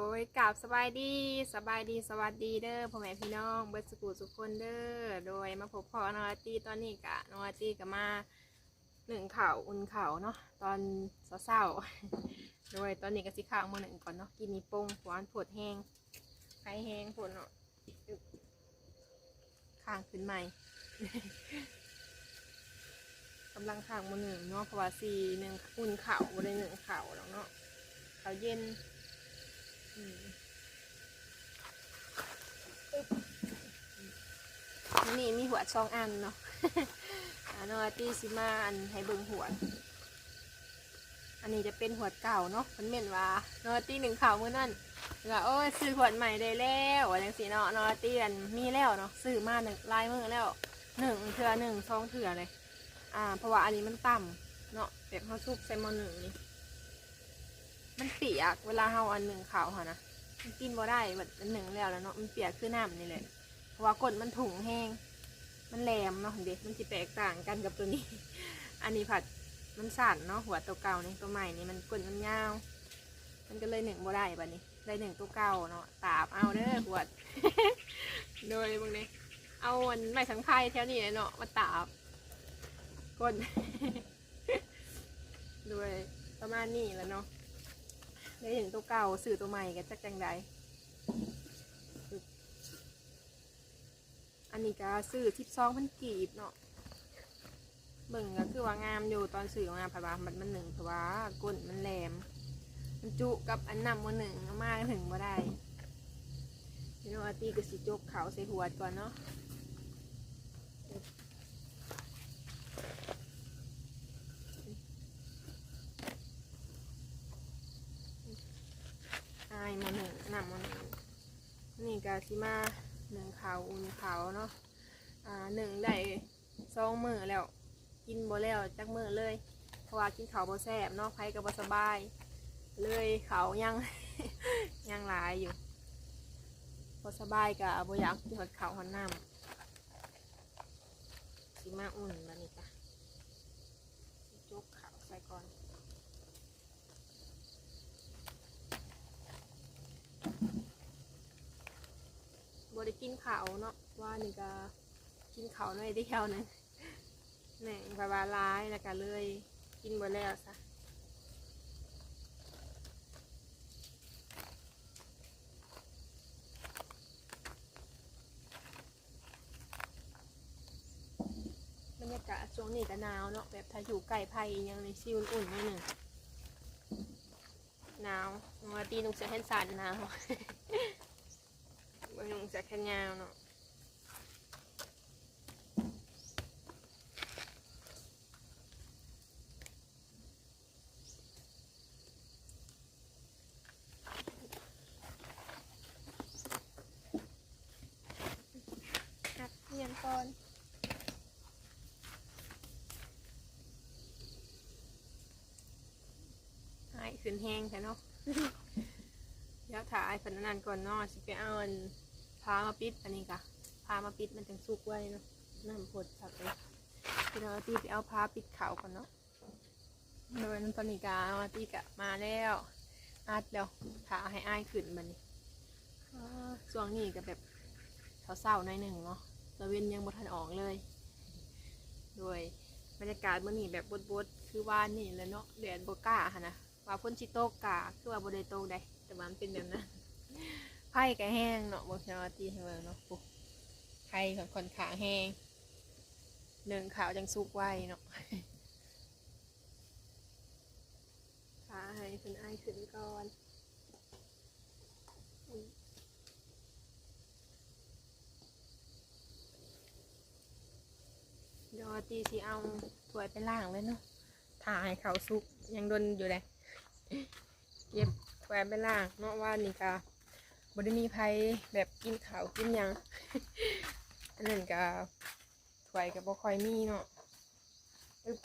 โดยกับสบายดีสบายดีสวัสดีเด้อพ่อแม่พี่น้องเบิร์สกูสุกคนเด้อโดยมาพบพ่อนองอาร์ตีตอนนี้กะนองอาร์ตีก็มาหนึ่งข่าวอุ่นข่าวเนาะตอนเศร้าๆโดยตอนนี้ก็สิข้าวมาหนึ่งก่อนเนาะกินนี่ปงหวานผดแห้งไข่แห้งผดเนาะข้างขึ้นใหม่กำลังข้างมาหนึ่งเนาะเพราะว่าสีหนึ่งอุ่นข่าวบ่ได้หนึ่งข่าวแล้วเนาะข่าวเย็น อันนี่มีหัวสองอันเนาะนอตีซิมาอันให้เบิ่งหัว อันนี้จะเป็นหัวเก่าเนาะมันเหม็นว่านอตีหนึ่งข่าวมื้อนั่นว่าโอ้ยซื้อหัวใหม่ได้แล้วว่าจังสีเนาะนอตีอันมีแล้วเนาะซื้อมาหนึ่งลายมือแล้วหนึ่งเถื่อหนึ่งสองเถื่อเลย อ่าเพราะว่าอันนี้มันต่ำเนาะแบบเขาซุปใส่มอหนึ่งนี่ มันเปียกเวลาเฮาอันหนึ่งขาวค่ะนะมันกินบ่ได้แบบอันหนึ่งแล้วแล้วเนาะมันเปียกคือน้ำนี่แหละเพราะว่ากดมันถุงแห้ง มันแหลมเนาะเด็กมันจะแตกต่างกันกับตัวนี้ อันนี้ผัดมันสั่นเนาะหัวตัวเก่านี่ตัวใหม่นี่มันกดมันยาว มันก็เลยหนึ่งบ่ได้บัดนี้ ได้หนึ่งตัวเก่าเนาะตาบเอาเด้อหัวด โดยบางนี้เอาอันไม้สังไพ่แถวนี้เนาะมาตาบกดโดยประมาณนี้แล้วเนาะ ได้เห็นตัวเก่าสื่อตัวใหม่กันจักจังใดอันนี้ก็สื่อทิปซองพันกีบเนาะเบิ่งก็คือว่างามอยู่ตอนสื่อมาผ่าบามันมันหนึ่งเพราะว่าก้นมันแหลมมันจุกับอันนำมันหนึ่งมากถึงมาได้พี่น้องอาตีก็สิจกเขาใส่หัวก่อนเนาะ มาหนึ่งนำมาหนึ่งนี่กาซิมาหนึ่งขาวอุ่นขาวเนาะอ่าหนึ่งได้สองมือแล้ว กินบ่แล้วจักมือเลย เพราะว่ากินเขาวบ่แซ่บเนาะไผก็บ่สบาย เลยเขายัง ยังหลายอยู่บ่สบายก็บ่อยากกินหดเขาวหอดน้ำสิมาอุ่นมานี่จ้ะจกขาวใส่ก่อน บ ได้กินข้าวเนาะว่านี่ก็กินข้าวน้อยเดียวหนึงแหน่งบาบาร้ายแล้วก็เลยกินบ่แล้วซะบรรยากาศช่วงนี้ก็หนาวเนาะแบบถ้าอยู่ใกล้ไผ่อหยังในซีอุ่นๆนิดหนึ่งหนาวมาตีนุ่งเสื้อแขนสันหนาว บางจะแค่ยาวเนาะอัดเงียนก่อนหายขึ้นแห้งใช่เนาะเดี๋ยวถ่ายฝันนานก่อนเนาะสิไปเอาอันพามาปิดอันนี้กะพามาปิดมันจังสุกไว้เนาะน้ำพดสักเลยพี่น้องตีไปเอาพาปิดเขาก่อนเนาะโดยนั้นตอนนี้กาอาตีกะมาแล้วอัดแล้วถ่าให้อ้ายขึ้นมันนี่าช่วงนี้ก็แบบเศร้าๆหน่อยหนึ่งเนาะตะเวนยังบทันออกเลย โดยบรรยากาศเมื่อนี้แบบบดๆคือว่านี่แล้วเนาะแดดบก้าค่ะนะว่าพ้นชิโตกกาคือว่าบริโตกได้แต่มันเป็นแบบนั้น ไผ่ก็แห้งเนาะบางทีเราตีให้เบิ่งเนาะปุ๊บไผ่ของคนขาแห้งหนึ่งขาวจังสุกไว้เนาะขาให้เป็นไอายขึ้นก่อนอุ๊ยเดี๋ยวตีสิเอาถ้วยไปล่างเลยเนาะถ่ายเขาสุกยังโดนอยู่เลยเก็บแหวนไปล่างเนาะว่านี่กะ บไดมีไผแบบกินข้าวกินหยังอันนั้นกะถวยกับบ่ค่อยมีเนาะอึ๊บ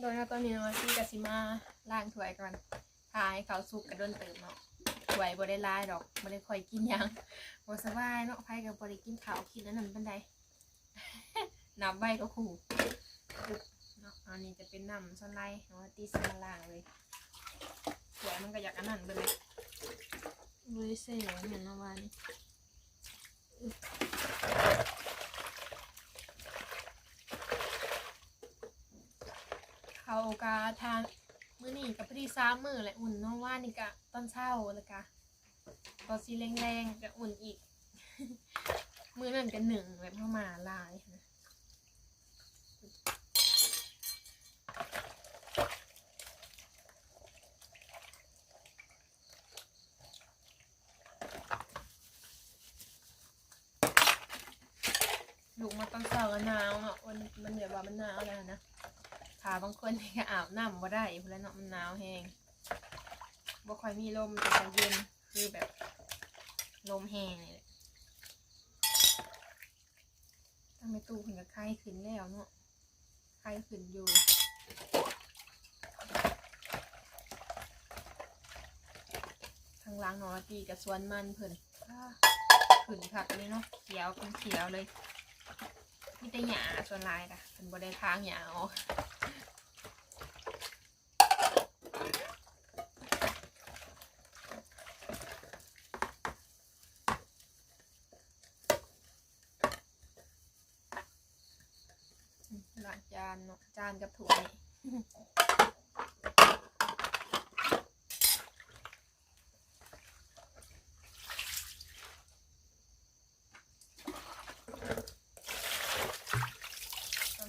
โดยถ้าตอนนี้เนาะที่กะสิมาล้างถวยก่อนถ่ายเขาสุกกระโดนเติมเนาะถวยบ่ได้ลายดอกบ่ได้ค่อยกินหยังบ่สบายเนาะไผกับ่ได้กินข้าวกินอันนั้นปานใดนับไว้ก็ขู่ อันนี้จะเป็นน้ำสไลด์เนาะตีสมาล่างเลยสวยมันก็อยากอันนั้นไปเลยบริเซ่เห็นมาวันเขากาทานมื้อนี้กับพอดีซ้ำมือแหละอุ่นเนาะว่านี่กะตอนเช้าแล้วกะตอนสีแรงๆกะอุ่นอีก มือนั่นกันหนึ่งแบบเข้ามาลายนะ ลูก มาตอนหนาวเนาะวันมันเดี๋ยวว่ามันหนาวแล้วนะขาบางคนนี่ก็อาบน้ำบ่ได้เพราะแล้วเนาะมันหนาวแห้งบ่ค่อยมีลมแต่ก็เย็นคือแบบลมแห้งนี่แหละตั้งในตู้เพิ่นก็ไข้ขึ้นแล้วเนาะไข้ขึ้นอยู่ทางล้างนอตีกับสวนมันเพิ่นขึ้นคักเลยเนาะเขียวเป็นเขียวเลย มีแต่หยาส่วนลายค่ะเป็นบริทางหยาออกล้างจานเนาะจานกับถั่วย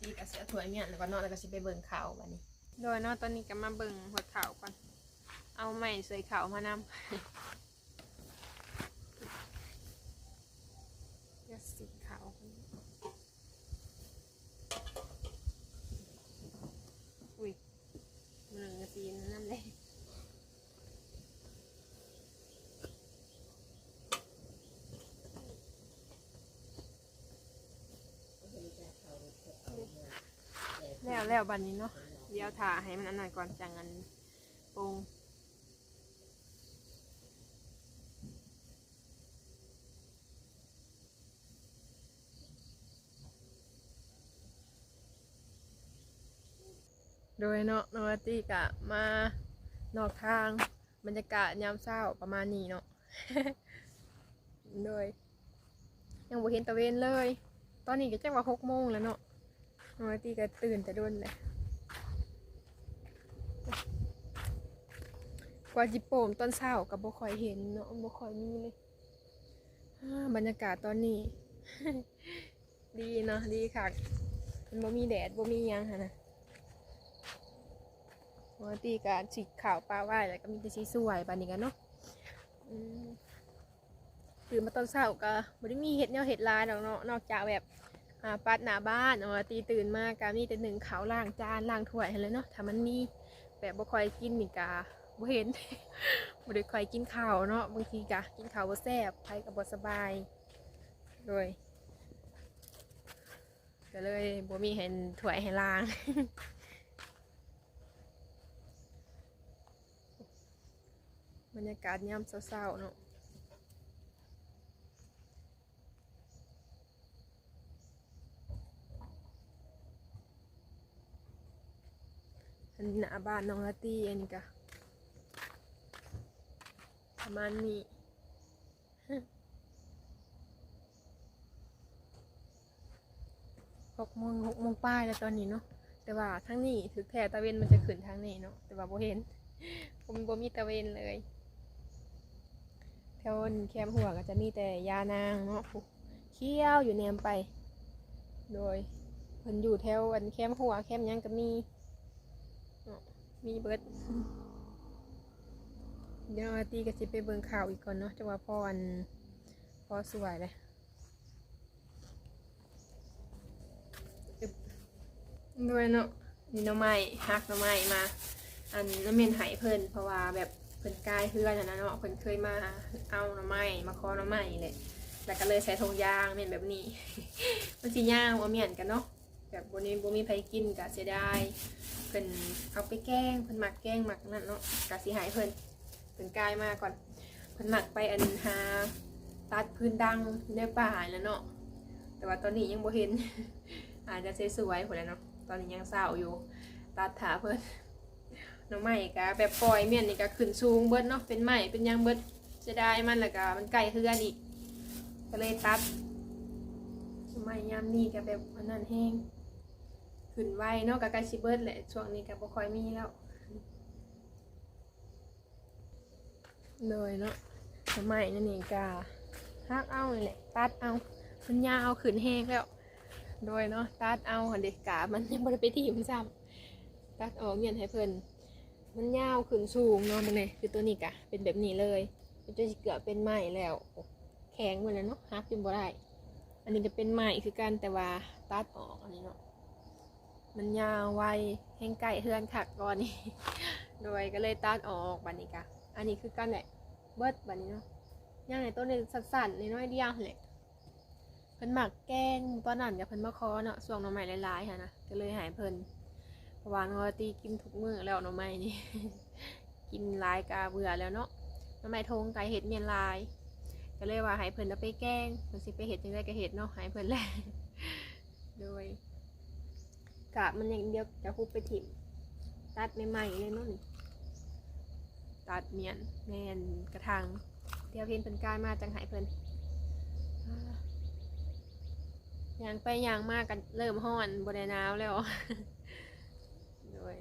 ตีกับเสียถ้วยเมียนแล้วก็นอนแล้วก็สิไปเบิ่งข่าวบัดนี้ โดยเนาะตอนนี้ก็มาเบิ่งหัวข่าวก่อน เอาใหม่ใส่ข่าวมานำ ยาสีขาวคนนี้อุ้ยมันเหลืองสีนั่นเลย แล้วแล้วบันนี้เนาะเดี๋ยวถ่าให้มันอันนั้นก่อนจังอันปรุงโดยเนาะนอตีกะมานอกทางบรรยากาศยามเช้าประมาณนี้เนาะ โดยยังบ่เห็นตะเวนเลย ตอนนี้ก็จังว่าหกโมงแล้วเนาะ ปกติก็ตื่นแต่โดนเลยกว่าจิโปมตอนเช้ากับบ่คอยเห็นเนาะบ่คอยมีเลยบรรยากาศตอนนี้ ดีเนาะดีค่ะมันบ่มีแดดบ่มียังหันนะปกติก็สีกข่าวปลาว่ายแล้วก็มีแต่สีสวยปานนี้กันเนาะตื่นมาตอนเช้าก็บ่ได้มีเห็ดแนวเห็ดลายดอกเนาะนอกจากแบบ อ่าปัดหน้าบ้านเอามาตีตื่นมากามีแต่หนึ่งเขาวล้างจานล้างถ้วยให้เลยเนาะถ้ามันมีแบบบ่ค่อยกินนี่กาบ่เห็น บ่ได้ค่อยกินข้าวเนาะบางทีกะกินข้าวบ่แซ่บไผก็บ่สบายโดยก็เลยบ่มีให้ถ้วยให้ล้างบรรยากาศยามเช้าๆเนาะ อันนี้หน้าบ้านน้องลาตี้อันนี้ก็ประมาณนี้หกโมงหกโมงป้ายแล้วตอนนี้เนาะแต่ว่าทั้งนี้ถือแค่ตะเวนมันจะขึ้นทางนี้เนาะแต่ว่าโบเห็นผมบ่มีตะเวนเลยแถวแคมหัวก็จะมีแต่ยานางเนาะเขี้ยวอยู่แนมไป โดยเพิ่นอยู่แถวอันแคมหัวแคมยังก็มีเนาะ มีเบิดเดี๋ยวอาตีก็สิไปเบิ่งข่าวอีกก่อนเนาะจังว่าพออันพอสวยเลยด้วยเนาะนี่หน้ำไม้ฮักน้ำไม้มา อันน้ำเมนหายเพิ่นเพราะว่าแบบเพิ่นกายเพื่อนนะเนาะเพิ่นเคยมาเอาน้ำไม้มาคอน้ำไม้เลยแล้วก็เลยใส่ธงยางเมนแบบนี้ มันสิย่างว่าเมียนกันเนาะ แบบบนนี้บ่มีไผกินก็เสียดายเพิ่นเอาไปแกล้งเพิ่นมักแกล้งมักนั่นเนาะก็สิหายเพิ่นเป็นกายมาก่อนเพิ่นหมักไปอันหาตัดพื้นดังในป่าแล้วเนาะแต่ว่าตอนนี้ยังบ่เห็น อาจจะสวยๆพุ่นแหล้วเนาะตอนนี้ยังเศร้าอยู่ตัดถาเพิ่นน้องใหม่ก็แบบปล่อยเมียนนี่ก็ขึ้นสูงเบิดเนาะเป็นใหม่เป็นยังเบิดจะได้มันแล้วก็มันใกลเฮือนอีกก็เลยตัดหน้องใหม่ยามนี้ก็แบบอันนั้นแห้ง ขึ้นไวเนาะก็ใกล้สิเบิดแหละช่วงนี้ก็บ่ค่อยมีแล้วเลยเนาะสมัยนั่นเองกาฮักเอาเลยแหละตัดเอามันยาวขืนแห้งแล้ว โดยเนาะตัดเอาหันเด็กกามันยังไม่ได้ไปที่มันซ้ำตัดออกเงียนให้เพิ่นมันยาวขืนสูงเนาะมันเลยคือตัวนี้กะเป็นแบบนี้เลยมันจะเกือบเป็นไม้แล้ว แข็งหมดแล้วเนาะฮักจนบ่ได้ อันนี้จะเป็นไม้คือกันแต่ว่าตัดออกอันนี้เนาะ มันยาวไวแห้งไก่เฮือนขักก่อนนี่โดยก็เลยตัดออกบันนี้กะอันนี้คือกันแหละเบิดบันนี้เนาะย่างในต้นนี้สั่นๆน้อยเดียวแหละเพิ่นหมักแกงตอนนั้นกับเพิ่นมาคอเนาะส่วงหน่อไม้หลายๆค่ะนะก็เลยหายเพิ่นเพราะว่าน้อตีกินทุกมื้อแล้วหน่อไม้นี่กินหลายกาเบื่อแล้วเนาะหน่อไม้ทงไก่เห็ดเมียนลาย ก็เลยว่าหายเพิ่นเอาไปแกงเพิ่นสิไปเห็ดจังไดก็เห็ดเนาะหายเพิ่นแหละโดย กะมันอย่างเดียวจะคุบไปถิ่มตัดใหม่ๆเลยนาะนี่ตัดเมียนแมนกระทางเดี๋ยวเพิ่นเป็นกายมาจังหายเพิ่นอ่ายางไปยางมากกันเริ่มห้อนบนหนาวแล้วโดย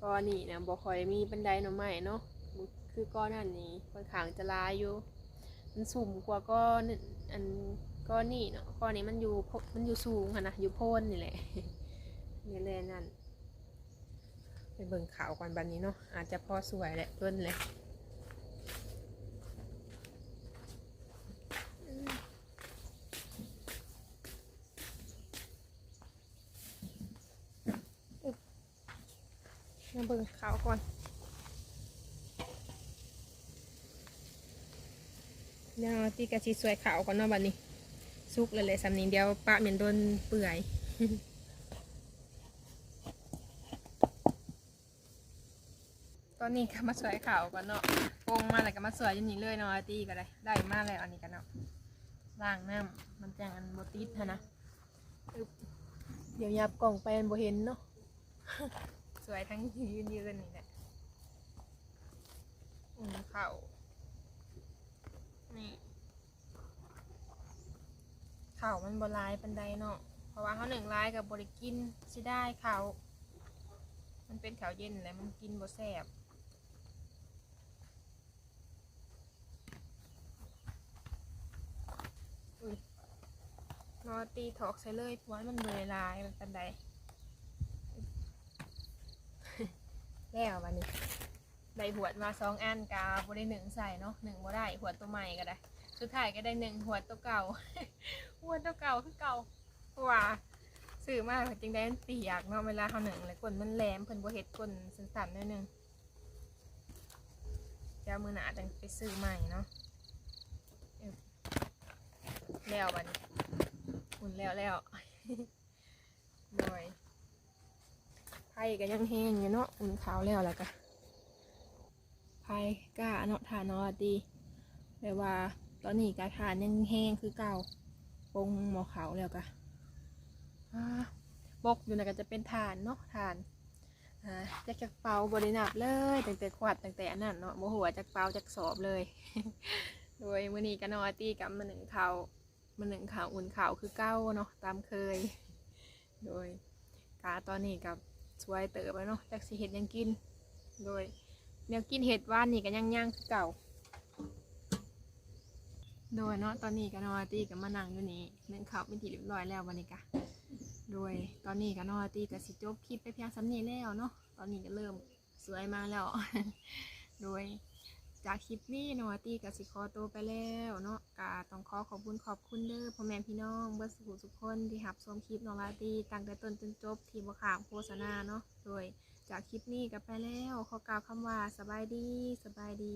ก้อนนี่นะบ่คอยมีบันไดหน่อไม้เนาะคือก้อนนั่นนี่ค่อนข้างจะลายอยู่ มันสูงกว่าก้อนอันก้อนนี่เนาะก้อนนี้มันอยู่มันอยู่สูงค่ะนะอยู่โพนนี่แหละ นี่เลยนั่นไปเบิ่งขาวก่อนบันนี้เนาะอาจจะพอสวยแหละเพิ่นเลยมาเบิ่งขาวก่อนเดี๋ยวตีกะชีสวยขาวก่อนเนาะบันนี้ซุกเลยเลยสำนีเดียวปะเหม็นโดนเปื่อย อนนี้ก็มาสวยข่าวก่อนเนาะปงมาแล้วก็มาสวยอยันนี้เลยเนาะอาร์ตีก็ได้ได้มาแล้วอันนี้กันเนาะล้างน้ำมันแจงอันโบติดฮะนะอึ๊บเดี๋ยวยับกล่องไปอันโบเห็นเนาะ สวยทั้งยืนยืนนี่แหละอุ่นเข่าวนี่เข่าวมันบลายปันไดเนาะ เพราะว่าเขาหนึ่งลายกับบริกินสิได้ข่าวมันเป็นข่าวเย็นแหละมันกินบ่แซ่บ อุ้ย นอตีถอกใส่เลยเพราะว่ามันเบยลายมันปันใดแล้ววันนี้ได้หวดมาสองอันกาบ่ได้หนึ่งใส่เนาะหนึ่งบ่ได้หวดตัวใหม่ก็ได้สุดท้ายก็ได้หนึ่งหวดตัวเก่าหวดตัวเก่าคือเก่าเพราะว่าซื้อมากจึงได้มันเปียกเนาะเวลาเขาหนึ่งเลยก้นมันแหลมเพิ่นบ่เฮ็ดก้นสันๆนิดนึงเจ้ามือหนาจังไปซื้อใหม่เนาะแล้วบัด นอุ่นแล้วแล้วหน่อยไผ่ก็ยังแห้งอยู่เนาะอุ่นขาวแล้วแล้วก็ไผ่ก้าเนาะทานเนาะดีแต่ว่า ตอนนี้กาทานยังแห้งคือเก่าปงหมอขาวแล้วก็อ่าบกอยู่นะก็จะเป็นทานเนาะทานอ่าจากจากเปาบริณาบเลยตั้งแต่ขวัดตั้งแต่อันนั้นเนาะโมหัวจากเปาจากสอบเลย โดยมื้อนี้ก็นองอตี้กับมาหนึ่งเขา มาหนึ่งข่าวอุ่นข่าวคือเก้าเนาะตามเคย โดยกาตอนนี้กับสวยเติบแล้วเนาะจากสิเห็ดยังกิน โดยแนวกินเห็ดว่านนี่ก็ย่างย่างๆคือเก่า โดยเนาะตอนนี้ก็นองอาตี้กับมานั่งอยู่นี่หนึ่งข่าวเป็นที่เรียบร้อยแล้ววันนี้กะโดยตอนนี้ก็นองอาตี้กับสิจบคลิปไปเพียงสำเนี้แล้วเนาะตอนนี้ก็เริ่มสวยมาแล้ว โดย จากคลิปนี้เนาะตีกับสิคอตัวไปแล้วเนาะกาต้องขอขอบคุณขอบคุณเด้อพ่อแม่พี่น้องเบิร์สุขุทุขคนที่หับชมคลิปน้องลาตีตั้งแต่ต้นจนจบที่บขามโฆษณาเนาะโดยจากคลิปนี้ก็ไปแล้วขอกล่าวคำว่าสบายดีสบายดี